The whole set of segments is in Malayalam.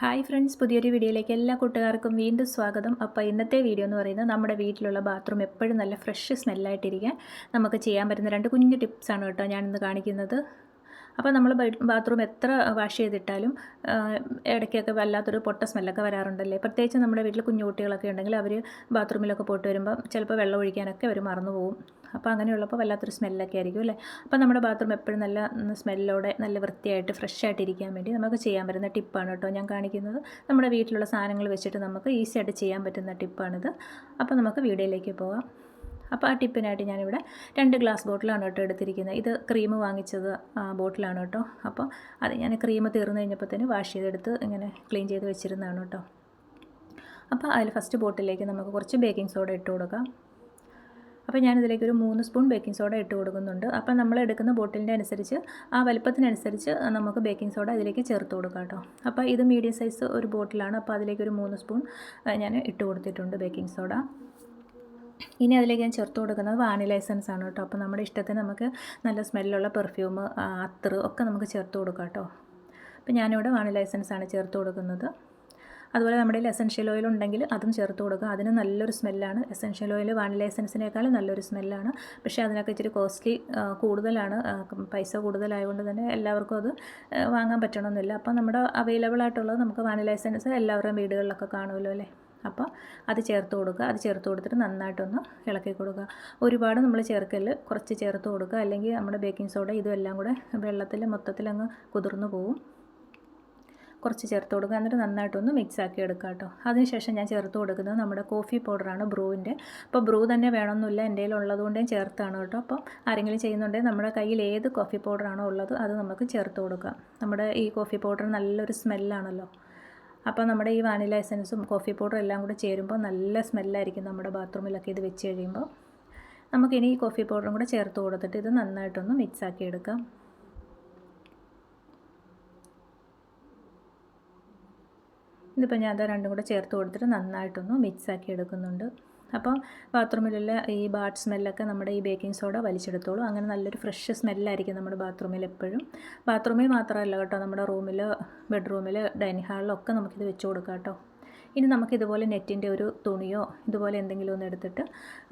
ഹായ് ഫ്രണ്ട്സ് പുതിയൊരു വീഡിയോയിലേക്ക് എല്ലാ കൂട്ടുകാർക്കും വീണ്ടും സ്വാഗതം. അപ്പോൾ ഇന്നത്തെ വീഡിയോ എന്ന് പറയുന്നത് നമ്മുടെ വീട്ടിലുള്ള ബാത്റൂം എപ്പോഴും നല്ല ഫ്രഷ് സ്മെല്ലായിട്ടിരിക്കാൻ നമുക്ക് ചെയ്യാൻ പറ്റുന്ന രണ്ട് കുഞ്ഞു ടിപ്സാണ് കേട്ടോ ഞാനിന്ന് കാണിക്കുന്നത്. അപ്പോൾ നമ്മൾ ബാത്റൂം എത്ര വാഷ് ചെയ്തിട്ടാലും ഇടയ്ക്കൊക്കെ വല്ലാത്തൊരു പൊട്ട സ്മെല്ലൊക്കെ വരാറുണ്ടല്ലേ? പ്രത്യേകിച്ച് നമ്മുടെ വീട്ടിൽ കുഞ്ഞു കുട്ടികളൊക്കെ ഉണ്ടെങ്കിൽ അവർ ബാത്റൂമിലൊക്കെ പോയിട്ട് വരുമ്പോൾ ചിലപ്പോൾ വെള്ളം ഒഴിക്കാനൊക്കെ അവർ മറന്നു പോകും അപ്പോൾ അങ്ങനെയുള്ളപ്പോൾ വല്ലാത്തൊരു സ്മെല്ലൊക്കെ ആയിരിക്കും അല്ലേ? അപ്പോൾ നമ്മുടെ ബാത്റൂം എപ്പോഴും നല്ല സ്മെല്ലോടെ നല്ല വൃത്തിയായിട്ട് ഫ്രഷ് ആയിട്ട് ഇരിക്കാൻ വേണ്ടി നമുക്ക് ചെയ്യാൻ പറ്റുന്ന ടിപ്പാണ് കേട്ടോ ഞാൻ കാണിക്കുന്നത്. നമ്മുടെ വീട്ടിലുള്ള സാധനങ്ങൾ വെച്ചിട്ട് നമുക്ക് ഈസി ആയിട്ട് ചെയ്യാൻ പറ്റുന്ന ടിപ്പാണിത്. അപ്പോൾ നമുക്ക് വീഡിയോയിലേക്ക് പോകാം. അപ്പോൾ ആ ടിപ്പിനായിട്ട് ഞാനിവിടെ രണ്ട് ഗ്ലാസ് ബോട്ടിലാണ് കേട്ടോ എടുത്തിരിക്കുന്നത്. ഇത് ക്രീം വാങ്ങിച്ചത് ബോട്ടിലാണ് കേട്ടോ. അപ്പോൾ അത് ഞാൻ ക്രീം തീർന്നു കഴിഞ്ഞപ്പോഴത്തേന് വാഷ് ചെയ്തെടുത്ത് ഇങ്ങനെ ക്ലീൻ ചെയ്ത് വെച്ചിരുന്നതാണ് കേട്ടോ. അപ്പോൾ അതിൽ ഫസ്റ്റ് ബോട്ടിലേക്ക് നമുക്ക് കുറച്ച് ബേക്കിംഗ് സോഡ ഇട്ട് കൊടുക്കാം. അപ്പോൾ ഞാനിതിലേക്ക് ഒരു മൂന്ന് സ്പൂൺ ബേക്കിംഗ് സോഡ ഇട്ട് കൊടുക്കുന്നുണ്ട്. അപ്പോൾ നമ്മൾ എടുക്കുന്ന ബോട്ടിലിന്റെ അനുസരിച്ച് ആ വലുപ്പത്തിനനുസരിച്ച് നമുക്ക് ബേക്കിംഗ് സോഡ അതിലേക്ക് ചേർത്ത് കൊടുക്കാം കേട്ടോ. അപ്പോൾ ഇത് മീഡിയം സൈസ് ഒരു ബോട്ടിലാണ്. അപ്പോൾ അതിലേക്ക് ഒരു മൂന്ന് സ്പൂൺ ഞാൻ ഇട്ട് കൊടുത്തിട്ടുണ്ട് ബേക്കിംഗ് സോഡ. ഇനി അതിലേക്ക് ഞാൻ ചേർത്ത് കൊടുക്കുന്നത് വാനില എസൻസ് ആണ് കേട്ടോ. അപ്പോൾ നമ്മുടെ ഇഷ്ടത്തിന് നമുക്ക് നല്ല സ്മെല്ലുള്ള പെർഫ്യൂം അത്തറ് ഒക്കെ നമുക്ക് ചേർത്ത് കൊടുക്കാം കേട്ടോ. അപ്പോൾ ഞാനിവിടെ വാനില എസൻസ് ആണ് ചേർത്ത് കൊടുക്കുന്നത്. അതുപോലെ നമ്മുടെ എസൻഷ്യൽ ഓയിൽ ഉണ്ടെങ്കിൽ അതും ചേർത്ത് കൊടുക്കുക. അതിന് നല്ലൊരു സ്മെല്ലാണ്. എസൻഷ്യൽ ഓയിൽ വാനില എസൻസിനേക്കാളും നല്ലൊരു സ്മെല്ലാണ്. പക്ഷേ അതിനൊക്കെ ഇച്ചിരി കോസ്റ്റ്ലി കൂടുതലാണ്. പൈസ കൂടുതലായതുകൊണ്ട് തന്നെ എല്ലാവർക്കും അത് വാങ്ങാൻ പറ്റണമെന്നില്ല. അപ്പോൾ നമ്മുടെ അവൈലബിൾ ആയിട്ടുള്ളത് നമുക്ക് വാനില എസൻസ് എല്ലാവരുടെയും വീടുകളിലൊക്കെ കാണുമല്ലോ അല്ലേ? അപ്പോൾ അത് ചേർത്ത് കൊടുക്കുക. അത് ചേർത്ത് കൊടുത്തിട്ട് നന്നായിട്ടൊന്ന് ഇളക്കി കൊടുക്കുക. ഒരുപാട് നമ്മൾ ചേർക്കൽ കുറച്ച് ചേർത്ത് കൊടുക്കുക. അല്ലെങ്കിൽ നമ്മുടെ ബേക്കിംഗ് സോഡ ഇതുമെല്ലാം കൂടെ വെള്ളത്തിൽ മൊത്തത്തിൽ അങ്ങ് കുതിർന്നു പോകും കുറച്ച് ചേർത്ത് കൊടുക്കുക. എന്നിട്ട് നന്നായിട്ടൊന്ന് മിക്സ് ആക്കി എടുക്കുക കേട്ടോ. അതിനുശേഷം ഞാൻ ചേർത്ത് കൊടുക്കുന്നത് നമ്മുടെ കോഫി പൗഡറാണ് ബ്രൂവിന്റെ അപ്പോൾ ബ്രൂ തന്നെ വേണമെന്നില്ല. എന്റെ ഉള്ളതുകൊണ്ട് ചേർത്താണ് കേട്ടോ. അപ്പോൾ ആരെങ്കിലും ചെയ്യുന്നുണ്ടെങ്കിൽ നമ്മുടെ കയ്യിൽ ഏത് കോഫി പൗഡറാണോ ഉള്ളത് അത് നമുക്ക് ചേർത്ത് കൊടുക്കാം. നമ്മുടെ ഈ കോഫി പൗഡർ നല്ലൊരു സ്മെല്ലാണല്ലോ അപ്പോൾ നമ്മുടെ ഈ വാനില എസൻസും കോഫി പൗഡറും എല്ലാം കൂടെ ചേരുമ്പോൾ നല്ല സ്മെല്ലായിരിക്കും നമ്മുടെ ബാത്റൂമിലൊക്കെ ഇത് വെച്ച് കഴിയുമ്പോൾ. നമുക്കിനി ഈ കോഫി പൗഡറും കൂടെ ചേർത്ത് കൊടുത്തിട്ട് ഇത് നന്നായിട്ടൊന്ന് മിക്സ് ആക്കി എടുക്കാം. ഇതിപ്പോൾ ഞാൻ അത് രണ്ടും കൂടെ ചേർത്ത് കൊടുത്തിട്ട് നന്നായിട്ടൊന്ന് മിക്സ് ആക്കി എടുക്കുന്നുണ്ട്. അപ്പോൾ ബാത്റൂമിലുള്ള ഈ ബാഡ് സ്മെല്ലൊക്കെ നമ്മുടെ ഈ ബേക്കിംഗ് സോഡ വലിച്ചെടുത്തോളൂ. അങ്ങനെ നല്ലൊരു ഫ്രഷ് സ്മെല്ലായിരിക്കും നമ്മുടെ ബാത്റൂമിൽ എപ്പോഴും. ബാത്റൂമിൽ മാത്രമല്ല കേട്ടോ നമ്മുടെ റൂമിൽ ബെഡ്റൂമിൽ ഡൈനിങ് ഹാളിലൊക്കെ നമുക്കിത് വെച്ച് കൊടുക്കാം കേട്ടോ. ഇനി നമുക്ക് ഇതുപോലെ നെറ്റിന്റെ ഒരു തുണിയോ ഇതുപോലെ എന്തെങ്കിലും ഒന്ന് എടുത്തിട്ട്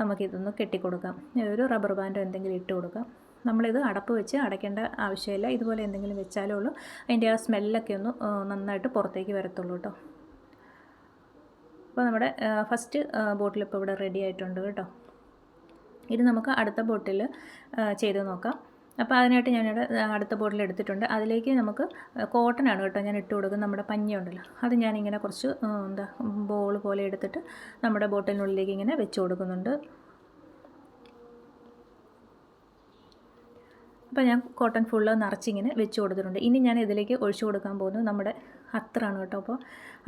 നമുക്കിതൊന്ന് കെട്ടിക്കൊടുക്കാം. ഒരു റബ്ബർ ബാൻഡോ എന്തെങ്കിലും ഇട്ട് കൊടുക്കാം. നമ്മളിത് അടപ്പ് വെച്ച് അടയ്ക്കേണ്ട ആവശ്യമില്ല. ഇതുപോലെ എന്തെങ്കിലും വെച്ചാലേ ഉള്ളൂ. അതിന്റെ ആ സ്മെല്ലൊക്കെ ഒന്ന് നന്നായിട്ട് പുറത്തേക്ക് വരത്തുള്ളൂ കേട്ടോ. അപ്പോൾ നമ്മുടെ ഫസ്റ്റ് ബോട്ടിൽ ഇപ്പോൾ ഇവിടെ റെഡി ആയിട്ടുണ്ട് കേട്ടോ. ഇത് നമുക്ക് അടുത്ത ബോട്ടിൽ ചെയ്ത് നോക്കാം. അപ്പോൾ അതിനായിട്ട് ഞാനിവിടെ അടുത്ത ബോട്ടിൽ എടുത്തിട്ടുണ്ട്. അതിലേക്ക് നമുക്ക് കോട്ടൺ ആണ് കേട്ടോ ഞാൻ ഇട്ട് കൊടുക്കുന്ന നമ്മുടെ പഞ്ഞി ഉണ്ടല്ലോ അത് ഞാനിങ്ങനെ കുറച്ച് എന്താ ബോൾ പോലെ എടുത്തിട്ട് നമ്മുടെ ബോട്ടിലിനുള്ളിലേക്ക് ഇങ്ങനെ വെച്ച് കൊടുക്കുന്നുണ്ട്. അപ്പോൾ ഞാൻ കോട്ടൺ ഫുള്ള് നിറച്ചിങ്ങനെ വെച്ച് കൊടുത്തിട്ടുണ്ട്. ഇനി ഞാൻ ഇതിലേക്ക് ഒഴിച്ചു കൊടുക്കാൻ പോകുന്നത് നമ്മുടെ അത്രയാണ് കേട്ടോ. അപ്പോൾ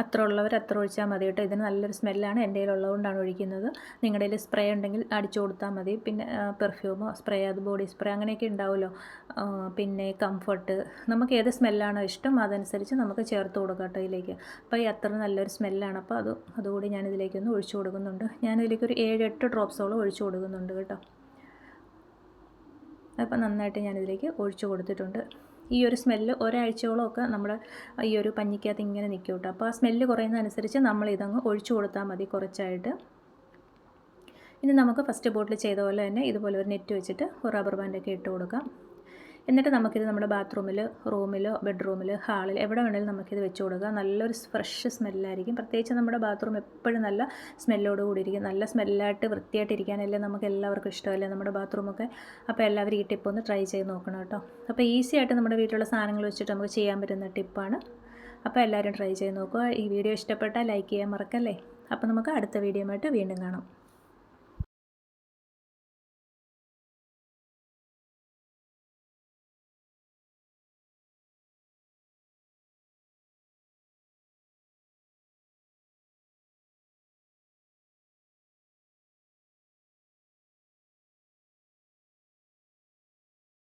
അത്ര ഉള്ളവർ അത്ര ഒഴിച്ചാൽ മതി കേട്ടോ. ഇതിന് നല്ലൊരു സ്മെല്ലാണ് എന്റെ കയ്യിലുള്ളതുകൊണ്ടാണ് ഒഴിക്കുന്നത്. നിങ്ങളുടെ കയ്യിൽ സ്പ്രേ ഉണ്ടെങ്കിൽ അടിച്ചു കൊടുത്താൽ മതി. പിന്നെ പെർഫ്യൂമോ സ്പ്രേ അത് ബോഡി സ്പ്രേ അങ്ങനെയൊക്കെ ഉണ്ടാവുമല്ലോ. പിന്നെ കംഫർട്ട് നമുക്ക് ഏത് സ്മെല്ലാണോ ഇഷ്ടം അതനുസരിച്ച് നമുക്ക് ചേർത്ത് കൊടുക്കാം കേട്ടോ ഇതിലേക്ക്. അപ്പോൾ ഈ അത്ര നല്ലൊരു സ്മെല്ലാണ് അപ്പോൾ അത് അതുകൂടി ഞാൻ ഇതിലേക്കൊന്ന് ഒഴിച്ചു കൊടുക്കുന്നുണ്ട്. ഞാനിതിലേക്ക് ഒരു ഏഴ് എട്ട് ഡ്രോപ്സോളം ഒഴിച്ചു കൊടുക്കുന്നുണ്ട് കേട്ടോ. അപ്പോൾ നന്നായിട്ട് ഞാനിതിലേക്ക് ഒഴിച്ചു കൊടുത്തിട്ടുണ്ട്. ഈ ഒരു സ്മെല്ല് ഒരാഴ്ചയോളമൊക്കെ നമ്മൾ ഈ ഒരു പഞ്ഞിക്കകത്ത് ഇങ്ങനെ നിൽക്കും കേട്ടോ. അപ്പോൾ ആ സ്മെല്ല് കുറയുന്നതനുസരിച്ച് നമ്മൾ ഇതങ്ങ് ഒഴിച്ചു കൊടുത്താൽ മതി കുറച്ചായിട്ട്. ഇനി നമുക്ക് ഫസ്റ്റ് ബോട്ടിൽ ചെയ്ത പോലെ തന്നെ ഇതുപോലെ ഒരു നെറ്റ് വെച്ചിട്ട് റബ്ബർ ബാൻഡൊക്കെ ഇട്ട് കൊടുക്കാം. എന്നിട്ട് നമുക്കിത് നമ്മുടെ ബാത്റൂമിൽ റൂമിലോ ബെഡ്റൂമിൽ ഹാളിൽ എവിടെ വേണമെങ്കിലും നമുക്കിത് വെച്ച് കൊടുക്കുക നല്ലൊരു ഫ്രഷ് സ്മെല്ലായിരിക്കും. പ്രത്യേകിച്ച് നമ്മുടെ ബാത്റൂം എപ്പോഴും നല്ല സ്മെല്ലോട് കൂടിയിരിക്കും. നല്ല സ്മെല്ലായിട്ട് വൃത്തിയായിട്ട് ഇരിക്കാനല്ലേ നമുക്ക് എല്ലാവർക്കും ഇഷ്ടമല്ലേ നമ്മുടെ ബാത്റൂമൊക്കെ? അപ്പോൾ എല്ലാവരും ഈ ടിപ്പ് ഒന്ന് ട്രൈ ചെയ്ത് നോക്കണം കേട്ടോ. അപ്പോൾ ഈസി ആയിട്ട് നമ്മുടെ വീട്ടിലുള്ള സാധനങ്ങൾ വെച്ചിട്ട് നമുക്ക് ചെയ്യാൻ പറ്റുന്ന ടിപ്പാണ്. അപ്പോൾ എല്ലാവരും ട്രൈ ചെയ്ത് നോക്കുക. ഈ വീഡിയോ ഇഷ്ടപ്പെട്ടാൽ ലൈക്ക് ചെയ്യാൻ മറക്കല്ലേ? അപ്പോൾ നമുക്ക് അടുത്ത വീഡിയോ ആയിട്ട് വീണ്ടും കാണാം.